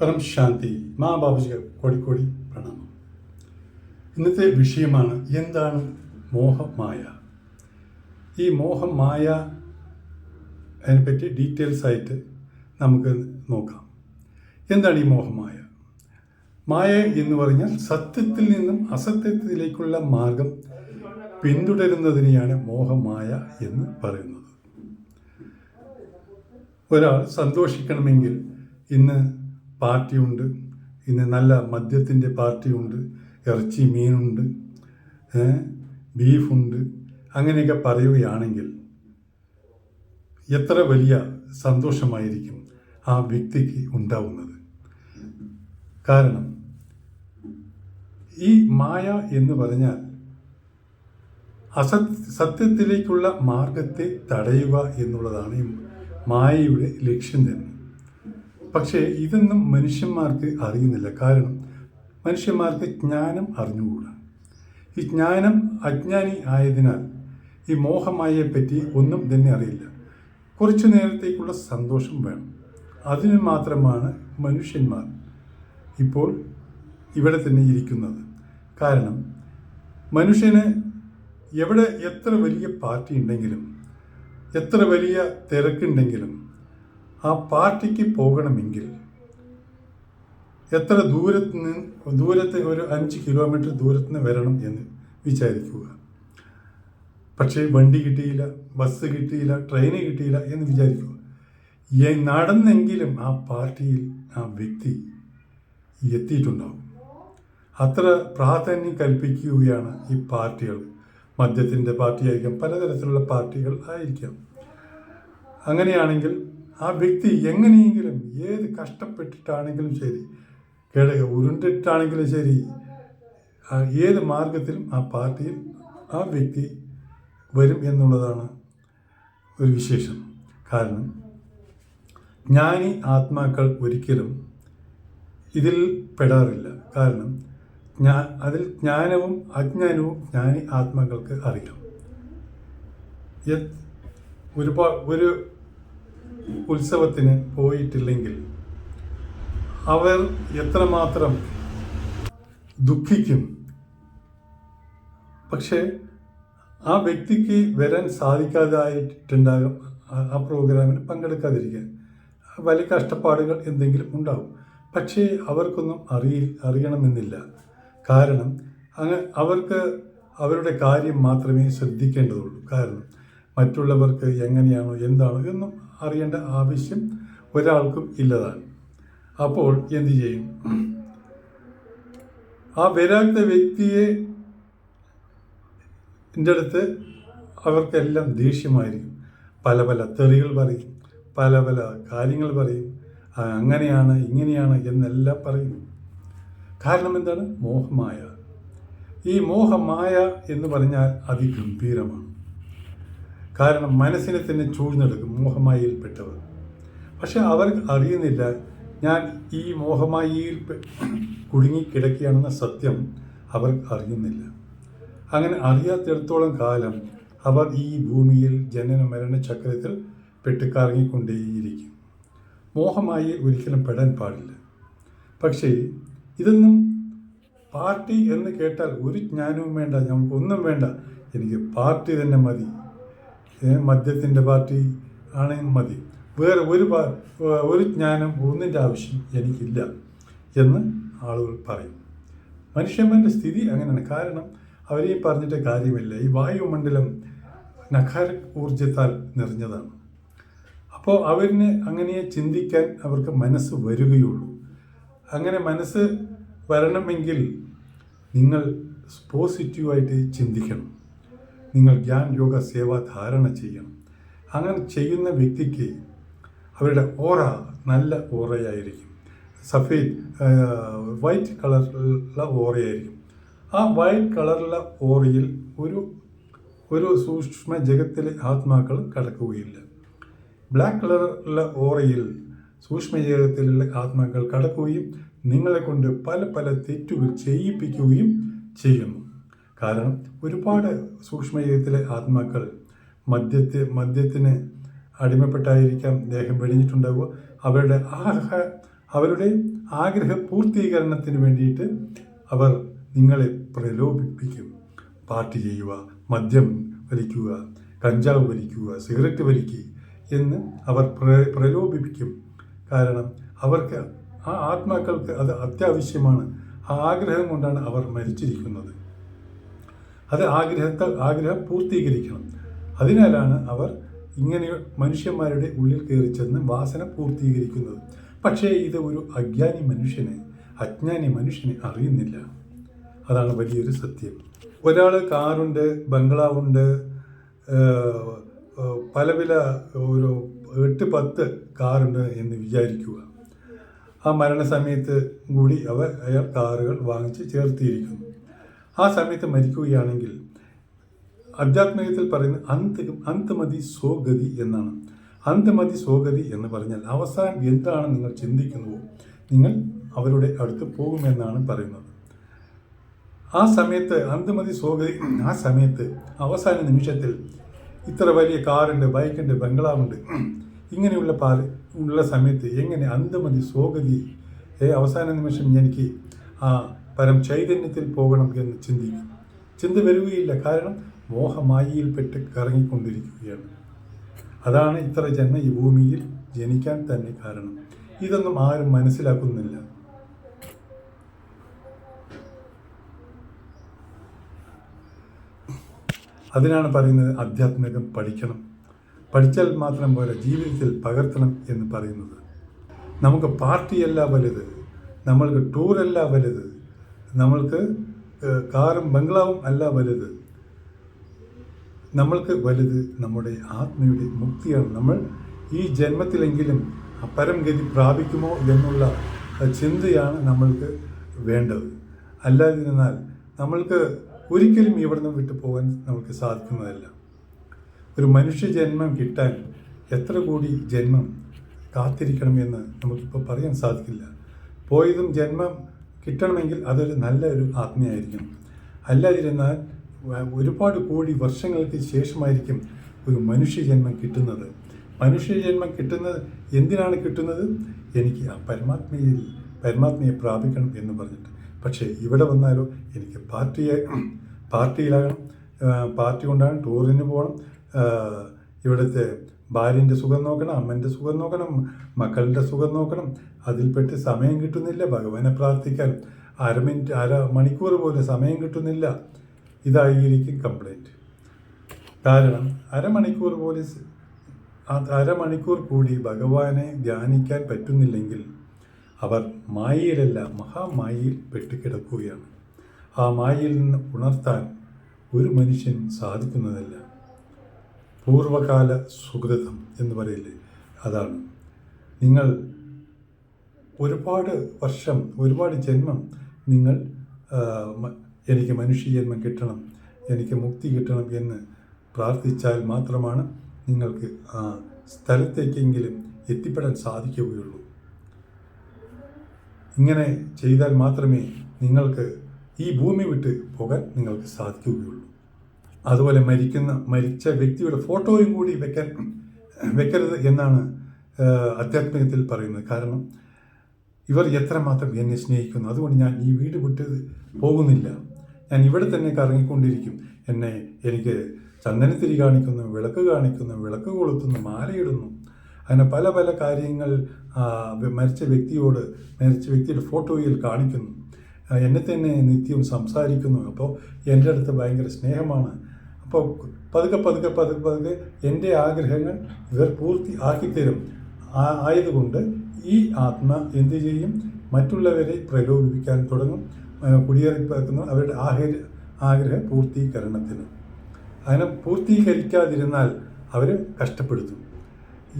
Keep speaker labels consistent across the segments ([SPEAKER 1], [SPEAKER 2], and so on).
[SPEAKER 1] പരം ശാന്തി മാ ബാബുജി കോടിക്കോടി പ്രണാമം. ഇന്നത്തെ വിഷയമാണ് എന്താണ് മോഹമായ? ഈ മോഹമായ അതിനെപ്പറ്റി ഡീറ്റെയിൽസ് ആയിട്ട് നമുക്ക് നോക്കാം. എന്താണ് ഈ മോഹമായ? മായ എന്ന് പറഞ്ഞാൽ സത്യത്തിൽ നിന്നും അസത്യത്തിലേക്കുള്ള മാർഗം പിന്തുടരുന്നതിനെയാണ് മോഹമായ എന്ന് പറയുന്നത്. ഒരാൾ സന്തോഷിക്കണമെങ്കിൽ ഇന്ന് പാർട്ടിയുണ്ട്. ഇന്ന് നല്ല മദ്യത്തിന്റെ പാർട്ടിയുണ്ട്. ഇറച്ചി മീനുണ്ട്. ബീഫുണ്ട്. അങ്ങനെയൊക്കെ പറയുകയാണെങ്കിൽ എത്ര വലിയ സന്തോഷമായിരിക്കും ആ വ്യക്തിക്ക് ഉണ്ടാവുന്നത്? കാരണം ഈ മായ എന്ന് പറഞ്ഞാൽ അസത് സത്യത്തിലേക്കുള്ള മാർഗത്തെ തടയുക എന്നുള്ളതാണ് മായയുടെ ലക്ഷ്യം തന്നെ. പക്ഷേ ഇതൊന്നും മനുഷ്യന്മാർക്ക് അറിയുന്നില്ല. കാരണം മനുഷ്യന്മാർക്ക് ജ്ഞാനം അറിഞ്ഞുകൂടാ. ഈ ജ്ഞാനം അജ്ഞാനി ആയതിനാൽ ഈ മോഹമായയെപ്പറ്റി ഒന്നും തന്നെ അറിയില്ല. കുറച്ചു നേരത്തേക്കുള്ള സന്തോഷം വേണം. അതിന് മാത്രമാണ് മനുഷ്യന്മാർ ഇപ്പോൾ ഇവിടെ തന്നെ ഇരിക്കുന്നത്. കാരണം മനുഷ്യന് എവിടെ എത്ര വലിയ പാർട്ടി ഉണ്ടെങ്കിലും എത്ര വലിയ തിരക്കുണ്ടെങ്കിലും ആ പാർട്ടിക്ക് പോകണമെങ്കിൽ എത്ര ദൂരത്ത് നിന്ന് ദൂരത്ത് ഒരു അഞ്ച് കിലോമീറ്റർ ദൂരത്ത് നിന്ന് വരണം എന്ന് വിചാരിക്കുക. പക്ഷേ വണ്ടി കിട്ടിയില്ല ബസ് കിട്ടിയില്ല ട്രെയിന് കിട്ടിയില്ല എന്ന് വിചാരിക്കുക. നടന്നെങ്കിലും ആ പാർട്ടിയിൽ ആ വ്യക്തി എത്തിയിട്ടുണ്ടാവും. അത്ര പ്രാധാന്യം കൽപ്പിക്കുകയാണ് ഈ പാർട്ടികൾ. മദ്യത്തിന്റെ പാർട്ടിയായിരിക്കാം പലതരത്തിലുള്ള പാർട്ടികൾ ആയിരിക്കാം. അങ്ങനെയാണെങ്കിൽ ആ വ്യക്തി എങ്ങനെയെങ്കിലും ഏത് കഷ്ടപ്പെട്ടിട്ടാണെങ്കിലും ശരി. കേടക ഉരുണ്ടിട്ടാണെങ്കിലും ശരി. ഏത് മാർഗത്തിലും ആ പാർട്ടിയിൽ ആ വ്യക്തി വരും എന്നുള്ളതാണ് ഒരു വിശേഷം. കാരണം ജ്ഞാനി ആത്മാക്കൾ ഒരിക്കലും ഇതിൽ പെടാറില്ല. കാരണം ജ്ഞാ അതിൽ ജ്ഞാനവും അജ്ഞാനവും ജ്ഞാനി ആത്മാക്കൾക്ക് അറിയാം. ഒരുപാട് ഒരു ഉത്സവത്തിന് പോയിട്ടില്ലെങ്കിൽ അവർ എത്രമാത്രം ദുഃഖിക്കും. പക്ഷേ ആ വ്യക്തിക്ക് വരാൻ സാധിക്കാതായിട്ടുണ്ടാകും. ആ- പ്രോഗ്രാമിന് പങ്കെടുക്കാതിരിക്കാൻ. വലിയ കഷ്ടപ്പാടുകൾ എന്തെങ്കിലും ഉണ്ടാവും. പക്ഷേ അവർക്കൊന്നും അറിയി അറിയണമെന്നില്ല. കാരണം അങ്ങ് അവർക്ക് അവരുടെ കാര്യം മാത്രമേ ശ്രദ്ധിക്കേണ്ടതുള്ളൂ. കാരണം മറ്റുള്ളവർക്ക് എങ്ങനെയാണോ എന്താണോ എന്നും അറിയേണ്ട ആവശ്യം ഒരാൾക്കും ഇല്ലതാണ്. അപ്പോൾ എന്തു ചെയ്യും? ആ വരാത്ത വ്യക്തിയെ എന്റെ അടുത്ത് അവർക്കെല്ലാം ദേഷ്യമായിരിക്കും. പല പല തെറികൾ പറയും പല പല കാര്യങ്ങൾ പറയും. അങ്ങനെയാണ് ഇങ്ങനെയാണ് എന്നെല്ലാം പറയും. കാരണം എന്താണ്? മോഹമായ. ഈ മോഹമായ എന്ന് പറഞ്ഞാൽ അതിഗംഭീരമാണ്. കാരണം മനസ്സിനെ തന്നെ ചൂഴ്ന്നെടുക്കും മോഹമായിൽപ്പെട്ടവർ പക്ഷെ അവർ അറിയുന്നില്ല ഞാൻ ഈ മോഹമായി കുടുങ്ങിക്കിടക്കുകയാണെന്ന സത്യം അവർ അറിയുന്നില്ല. അങ്ങനെ അറിയാത്തിടത്തോളം കാലം അവർ ഈ ഭൂമിയിൽ ജനന മരണ ചക്രത്തിൽ പെട്ടുകറങ്ങിക്കൊണ്ടേയിരിക്കും. മോഹമായി ഒരിക്കലും പെടാൻ പാടില്ല. പക്ഷേ ഇതൊന്നും പാർട്ടി എന്ന് കേട്ടാൽ ഒരു ജ്ഞാനവും വേണ്ട ഒന്നും വേണ്ട. എനിക്ക് പാർട്ടി തന്നെ മതി. മദ്യത്തിന്റെ പാർട്ടി ആണെങ്കിൽ മതി. വേറെ ഒരു ഒരു ജ്ഞാനം ഒന്നിന്റെ ആവശ്യം എനിക്കില്ല എന്ന് ആളുകൾ പറയും. മനുഷ്യന്മാരുടെ സ്ഥിതി അങ്ങനെയാണ്. കാരണം അവരെയും പറഞ്ഞിട്ട് കാര്യമില്ല. ഈ വായുമണ്ഡലം നഖാര ഊർജത്താൽ നിറഞ്ഞതാണ്. അപ്പോൾ അവരിന് അങ്ങനെ ചിന്തിക്കാൻ അവർക്ക് മനസ്സ് വരികയുള്ളൂ. അങ്ങനെ മനസ്സ് വരണമെങ്കിൽ നിങ്ങൾ പോസിറ്റീവായിട്ട് ചിന്തിക്കണം. നിങ്ങൾ ജ്ഞാൻ യോഗ സേവ ധാരണ ചെയ്യണം. അങ്ങനെ ചെയ്യുന്ന വ്യക്തിക്ക് അവരുടെ ഓറ നല്ല ഓറയായിരിക്കും. സഫേദ് വൈറ്റ് കളറിലുള്ള ഓറയായിരിക്കും. ആ വൈറ്റ് കളറിലുള്ള ഓറയിൽ ഒരു ഒരു സൂക്ഷ്മ ജഗത്തിലെ ആത്മാക്കൾ കടക്കുകയില്ല. ബ്ലാക്ക് കളറുള്ള ഓറയിൽ സൂക്ഷ്മ ജഗത്തിലുള്ള ആത്മാക്കൾ കടക്കുകയും നിങ്ങളെ കൊണ്ട് പല പല തെറ്റുകൾ ചെയ്യിപ്പിക്കുകയും ചെയ്യുന്നു. കാരണം ഒരുപാട് സൂക്ഷ്മജീവിതത്തിലെ ആത്മാക്കൾ മദ്യത്തെ മദ്യത്തിന് അടിമപ്പെട്ടായിരിക്കാം ദേഹം വെടിഞ്ഞിട്ടുണ്ടാവുക അവരുടെ ആഹ അവരുടെ ആഗ്രഹ പൂർത്തീകരണത്തിന് വേണ്ടിയിട്ട് അവർ നിങ്ങളെ പ്രലോഭിപ്പിക്കും. പാർട്ടി ചെയ്യുക മദ്യം വലിക്കുക കഞ്ചാവ് വലിക്കുക സിഗരറ്റ് വലിക്കുക എന്ന് അവർ പ്ര- പ്രലോഭിപ്പിക്കും. കാരണം അവർക്ക് ആ ആത്മാക്കൾക്ക് അത് അത്യാവശ്യമാണ്. ആ ആഗ്രഹം കൊണ്ടാണ് അവർ മരിച്ചിരിക്കുന്നത്. അത് ആഗ്രഹത്തെ ആഗ്രഹം പൂർത്തീകരിക്കണം. അതിനാലാണ് അവർ ഇങ്ങനെ മനുഷ്യന്മാരുടെ ഉള്ളിൽ കയറി ചെന്ന് വാസന പൂർത്തീകരിക്കുന്നത്. പക്ഷേ ഇത് ഒരു അജ്ഞാനി മനുഷ്യനെ അജ്ഞാനി മനുഷ്യനെ അറിയുന്നില്ല. അതാണ് വലിയൊരു സത്യം. ഒരാൾ കാറുണ്ട് ബംഗ്ലാവുണ്ട് പല പല ഒരു എട്ട് പത്ത് കാറുണ്ട് എന്ന് വിചാരിക്കുക. ആ മരണസമയത്ത് കൂടി അവർ അയാൾ കാറുകൾ വാങ്ങിച്ച് ചേർത്തിയിരിക്കുന്നു ആ സമയത്ത് മരിക്കുകയാണെങ്കിൽ അധ്യാത്മികത്തിൽ പറയുന്ന അന്ത് അന്തമതി സ്വഗതി എന്നാണ്. അന്തമതി സ്വഗതി എന്ന് പറഞ്ഞാൽ അവസാനം എന്താണ് നിങ്ങൾ ചിന്തിക്കുന്നുവോ നിങ്ങൾ അവരുടെ അടുത്ത് പോകുമെന്നാണ് പറയുന്നത്. ആ സമയത്ത് അന്തമതി സ്വഗതി ആ സമയത്ത് അവസാന നിമിഷത്തിൽ ഇത്ര വലിയ കാറുണ്ട് ബൈക്കുണ്ട് ബംഗ്ലാവുണ്ട്. ഇങ്ങനെയുള്ള പാല ഉള്ള സമയത്ത് എങ്ങനെ അന്തമതി സ്വഗതി ഏ അവസാന നിമിഷം എനിക്ക് ആ പരം ചൈതന്യത്തിൽ പോകണം എന്ന് ചിന്തിക്കും ചിന്ത വരികയില്ല. കാരണം മോഹമായിയിൽപ്പെട്ട് കറങ്ങിക്കൊണ്ടിരിക്കുകയാണ്. അതാണ് ഇത്ര ജന്മ ഈ ഭൂമിയിൽ ജനിക്കാൻ തന്നെ കാരണം. ഇതൊന്നും ആരും മനസ്സിലാക്കുന്നില്ല. അതിനാണ് പറയുന്നത് ആധ്യാത്മികം പഠിക്കണം. പഠിച്ചാൽ മാത്രം പോലെ ജീവിതത്തിൽ പകർത്തണം എന്ന് പറയുന്നത്. നമുക്ക് പാർട്ടിയല്ല വലുത്. നമ്മൾക്ക് ടൂറല്ല വലുത്. നമ്മൾക്ക് കാറും ബംഗ്ലാവും അല്ല വലുത്. നമ്മൾക്ക് വലുത് നമ്മുടെ ആത്മയുടെ മുക്തിയാണ്. നമ്മൾ ഈ ജന്മത്തിലെങ്കിലും പരംഗതി പ്രാപിക്കുമോ എന്നുള്ള ചിന്തയാണ് നമ്മൾക്ക് വേണ്ടത്. അല്ലാതിരുന്നാൽ നമ്മൾക്ക് ഒരിക്കലും ഇവിടുന്ന് വിട്ടു പോകാൻ നമുക്ക് സാധിക്കുന്നതല്ല. ഒരു മനുഷ്യ ജന്മം കിട്ടാൻ എത്ര കൂടി ജന്മം കാത്തിരിക്കണമെന്ന് നമുക്കിപ്പോൾ പറയാൻ സാധിക്കില്ല. പോയതും ജന്മം കിട്ടണമെങ്കിൽ അതൊരു നല്ലൊരു ആത്മയായിരിക്കും. അല്ലാതിരുന്നാൽ ഒരുപാട് കോടി വർഷങ്ങൾക്ക് ശേഷമായിരിക്കും ഒരു മനുഷ്യജന്മം കിട്ടുന്നത്. മനുഷ്യജന്മം കിട്ടുന്നത് എന്തിനാണ് കിട്ടുന്നത്? എനിക്ക് ആ പരമാത്മയിൽ പരമാത്മയെ പ്രാപിക്കണം എന്ന് പറഞ്ഞിട്ട്. പക്ഷേ ഇവിടെ വന്നാലോ എനിക്ക് പാർട്ടിയെ പാർട്ടിയിലാകണം. പാർട്ടി കൊണ്ടാണ് ടൂറിന് പോകണം. ഇവിടുത്തെ ഭാര്യന്റെ സുഖം നോക്കണം അമ്മന്റെ സുഖം നോക്കണം മക്കളുടെ സുഖം നോക്കണം. അതിൽപ്പെട്ട് സമയം കിട്ടുന്നില്ല. ഭഗവാനെ പ്രാർത്ഥിക്കാൻ അര മിനിറ്റ് അര മണിക്കൂർ പോലും സമയം കിട്ടുന്നില്ല. ഇതായിരിക്കും കംപ്ലൈന്റ് കാരണം അരമണിക്കൂർ പോലും അരമണിക്കൂർ കൂടി ഭഗവാനെ ധ്യാനിക്കാൻ പറ്റുന്നില്ലെങ്കിൽ അവർ മായയിലല്ല മഹാമായയിൽ പെട്ടുകിടക്കുകയാണ് ആ മായയിൽ നിന്ന് ഉണർത്താൻ ഒരു മനുഷ്യൻ സാധിക്കുന്നതല്ല. പൂർവകാല സുഹൃതം എന്ന് പറയില്ലേ? അതാണ്. നിങ്ങൾ ഒരുപാട് വർഷം ഒരുപാട് ജന്മം നിങ്ങൾ എനിക്ക് മനുഷ്യജന്മം കിട്ടണം എനിക്ക് മുക്തി കിട്ടണം എന്ന് പ്രാർത്ഥിച്ചാൽ മാത്രമാണ് നിങ്ങൾക്ക് ആ സ്ഥലത്തേക്കെങ്കിലും എത്തിപ്പെടാൻ സാധിക്കുകയുള്ളൂ. ഇങ്ങനെ ചെയ്താൽ മാത്രമേ നിങ്ങൾക്ക് ഈ ഭൂമി വിട്ട് പോകാൻ നിങ്ങൾക്ക് സാധിക്കുകയുള്ളൂ. അതുപോലെ മരിക്കുന്ന മരിച്ച വ്യക്തിയുടെ ഫോട്ടോയും കൂടി വെക്കാൻ വെക്കരുത് എന്നാണ് അധ്യാത്മികത്തിൽ പറയുന്നത്. കാരണം ഇവർ എത്രമാത്രം എന്നെ സ്നേഹിക്കുന്നു. അതുകൊണ്ട് ഞാൻ ഈ വീട് വിട്ട് പോകുന്നില്ല. ഞാൻ ഇവിടെ തന്നെ കറങ്ങിക്കൊണ്ടിരിക്കും. എന്നെ എനിക്ക് ചന്ദനത്തിരി കാണിക്കുന്നു വിളക്ക് കാണിക്കുന്നു വിളക്ക് കൊളുത്തുന്നു മാലയിടുന്നു. അങ്ങനെ പല പല കാര്യങ്ങൾ മരിച്ച വ്യക്തിയോട് മരിച്ച വ്യക്തിയുടെ ഫോട്ടോയിൽ കാണിക്കുന്നു. എന്നെ തന്നെ നിത്യവും സംസാരിക്കുന്നു. അപ്പോൾ എന്റെ അടുത്ത് ഭയങ്കര സ്നേഹമാണ്. അപ്പോൾ പതുക്കെ പതുക്കെ പതുക്കെ പതുക്കെ എന്റെ ആഗ്രഹങ്ങൾ ഇവർ പൂർത്തി ആക്കിത്തരും ആയതുകൊണ്ട് ഈ ആത്മ എന്ത് ചെയ്യും? മറ്റുള്ളവരെ പ്രലോഭിപ്പിക്കാൻ തുടങ്ങും. കുടിയേറിപ്പറക്കുന്ന അവരുടെ ആഹര ആഗ്രഹ പൂർത്തീകരണത്തിന്. അതിനെ പൂർത്തീകരിക്കാതിരുന്നാൽ അവർ കഷ്ടപ്പെടുത്തും.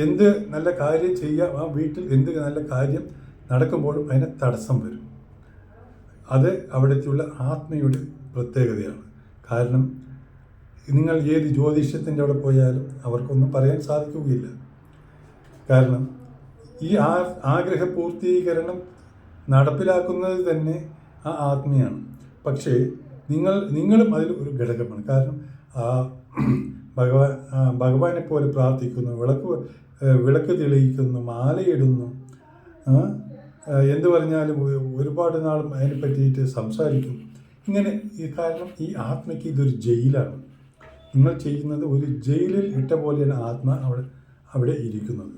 [SPEAKER 1] എന്ത് നല്ല കാര്യം ചെയ്യാം ആ വീട്ടിൽ എന്ത് നല്ല കാര്യം നടക്കുമ്പോഴും അതിന് തടസ്സം വരും. അത് അവിടത്തെയുള്ള ആത്മയുടെ പ്രത്യേകതയാണ്. കാരണം നിങ്ങൾ ഏത് ജ്യോതിഷത്തിന്റെ അവിടെ പോയാലും അവർക്കൊന്നും പറയാൻ സാധിക്കുകയില്ല. കാരണം ഈ ആ ആഗ്രഹ നടപ്പിലാക്കുന്നത് തന്നെ ആ ആത്മയാണ്. പക്ഷേ നിങ്ങൾ നിങ്ങളും അതിൽ ഒരു ഘടകമാണ്. കാരണം ആ ഭഗവാൻ ഭഗവാനെ പോലെ പ്രാർത്ഥിക്കുന്നു വിളക്ക് വിളക്ക് തെളിയിക്കുന്നു മാലയിടുന്നു എന്ത് പറഞ്ഞാലും ഒരുപാട് നാളും അതിനെ പറ്റിയിട്ട് സംസാരിക്കും ഇങ്ങനെ ഈ കാരണം ഈ ആത്മയ്ക്ക് ഇതൊരു ജയിലാണ്. നിങ്ങൾ ചെയ്യുന്നത് ഒരു ജയിലിൽ ഇട്ട പോലെയാണ് ആത്മ അവിടെ അവിടെ ഇരിക്കുന്നത്.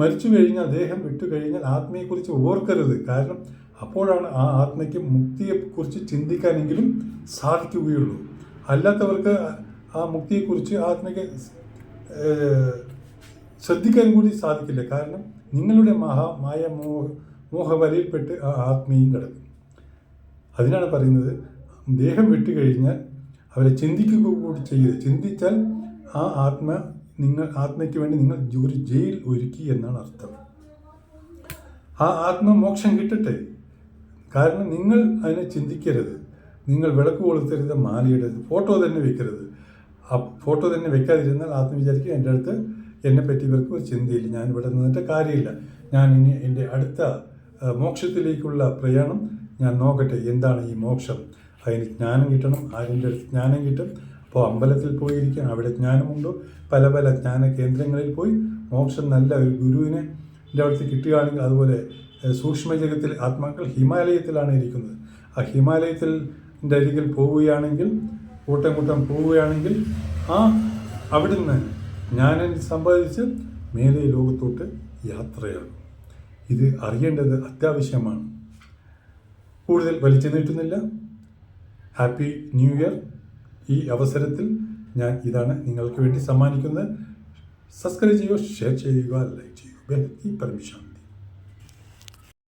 [SPEAKER 1] മരിച്ചു കഴിഞ്ഞാൽ ദേഹം വിട്ടു കഴിഞ്ഞാൽ ആത്മയെക്കുറിച്ച് ഓർക്കരുത്. കാരണം അപ്പോഴാണ് ആ ആത്മയ്ക്ക് മുക്തിയെക്കുറിച്ച് ചിന്തിക്കാനെങ്കിലും സാധിക്കുകയുള്ളൂ. അല്ലാത്തവർക്ക് ആ മുക്തിയെക്കുറിച്ച് ആത്മയ്ക്ക് ശ്രദ്ധിക്കാനും കൂടി സാധിക്കില്ല. കാരണം നിങ്ങളുടെ മഹാ മായ മോഹ മോഹവലയിൽപ്പെട്ട് ആ ആത്മീയം കിടക്കും. അതിനാണ് പറയുന്നത് ദേഹം വിട്ടു കഴിഞ്ഞാൽ അവരെ ചിന്തിക്കുക കൂടി ചെയ്യരുത്. ചിന്തിച്ചാൽ ആ ആത്മ നിങ്ങൾ ആത്മയ്ക്ക് വേണ്ടി നിങ്ങൾ ഒരു ജയിൽ ഒരുക്കി എന്നാണ് അർത്ഥം. ആ ആത്മ മോക്ഷം കിട്ടട്ടെ. കാരണം നിങ്ങൾ അതിനെ ചിന്തിക്കരുത്. നിങ്ങൾ വിളക്ക് കൊളുത്തരുത് മാലയിടരുത് ഫോട്ടോ തന്നെ വെക്കരുത്. ആ ഫോട്ടോ തന്നെ വെക്കാതിരുന്നാൽ ആത്മ വിചാരിക്കും എന്റെ അടുത്ത് എന്നെ പറ്റി ഇവർക്ക് ഒരു ചിന്തയില്ല ഞാൻ ഇവിടെ നിന്നിട്ട് കാര്യമില്ല. ഞാൻ ഇനി എന്റെ അടുത്ത മോക്ഷത്തിലേക്കുള്ള പ്രയാണം ഞാൻ നോക്കട്ടെ. എന്താണ് ഈ മോക്ഷം? അതിന് ജ്ഞാനം കിട്ടണം അതിന്റെ ജ്ഞാനം കിട്ടും. അപ്പോൾ അമ്പലത്തിൽ പോയിരിക്കാം അവിടെ ജ്ഞാനമുണ്ടോ? പല പല ജ്ഞാന കേന്ദ്രങ്ങളിൽ പോയി മോക്ഷം നല്ല ഒരു ഗുരുവിനെ എന്റെ അടുത്ത് കിട്ടുകയാണെങ്കിൽ അതുപോലെ സൂക്ഷ്മ സൂക്ഷ്മജഗത്തിൽ ആത്മാക്കൾ ഹിമാലയത്തിലാണ് ഇരിക്കുന്നത്. ആ ഹിമാലയത്തിൽ അരികിൽ പോവുകയാണെങ്കിൽ കൂട്ടം കൂട്ടം പോവുകയാണെങ്കിൽ ആ അവിടുന്ന് ജ്ഞാനം സമ്പാദിച്ച് മേലെ ലോകത്തോട്ട് യാത്രയാകും. ഇത് അറിയേണ്ടത് അത്യാവശ്യമാണ്. കൂടുതൽ വലിച്ചു നീട്ടുന്നില്ല. ഹാപ്പി ന്യൂ ഇയർ ഈ അവസരത്തിൽ ഞാൻ ഇതാണ് നിങ്ങൾക്ക് വേണ്ടി സമ്മാനിക്കുന്നത്. സബ്സ്ക്രൈബ് ചെയ്യുക ഷെയർ ചെയ്യുക ലൈക്ക് ചെയ്യുക. ഈ പെർമിഷൻ